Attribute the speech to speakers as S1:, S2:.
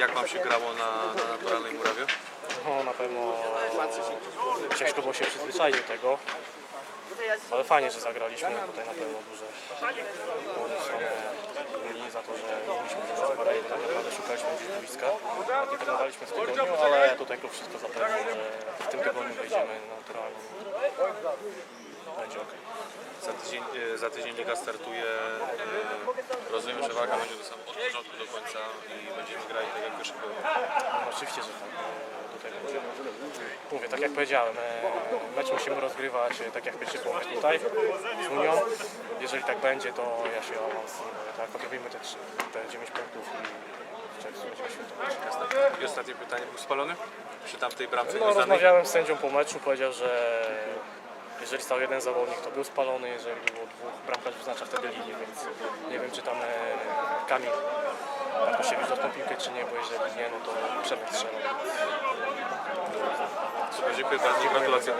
S1: Jak Wam się grało na, na naturalnej murawie?
S2: No na pewno ciężko było się przyzwyczaić do tego. Ale fajnie, że zagraliśmy tutaj na pewno duże linii za to, że zagrać parę, bo tak naprawdę szukaliśmy gdzieś boiska. Nie trenowaliśmy w tygodniu, ale tutaj klub wszystko zapewnił, że w tym tygodniu wejdziemy naturalnie. Będzie ok.
S1: Za tydzień, e, za tydzień liga startuje. e, Rozumiem, że walka będzie do samego od początku do końca i będziemy grali tak jak pełen.
S2: No, oczywiście, że tak. E. Mówię, tak jak powiedziałem, e, mecz musimy rozgrywać e, tak jak pierwszy połowie tutaj z Unią. Jeżeli tak będzie, to ja się awansuję. Tak, odrobimy te, te 9 punktów i w czerwcu będziemy świętować.
S1: I ostatnie pytanie. Był spalony? Przy tamtej bramce
S2: No, rozmawiałem z sędzią po meczu, powiedział, że jeżeli stał jeden zawodnik, to był spalony, jeżeli było dwóch, bramkarz wyznacza wtedy linię, więc nie wiem, czy tam e, Kamil Bartosiewicz dotknął piłkę, czy nie, bo jeżeli nie, no to Przemek strzelał.
S1: Super, dziękuję bardzo. Gratulacje.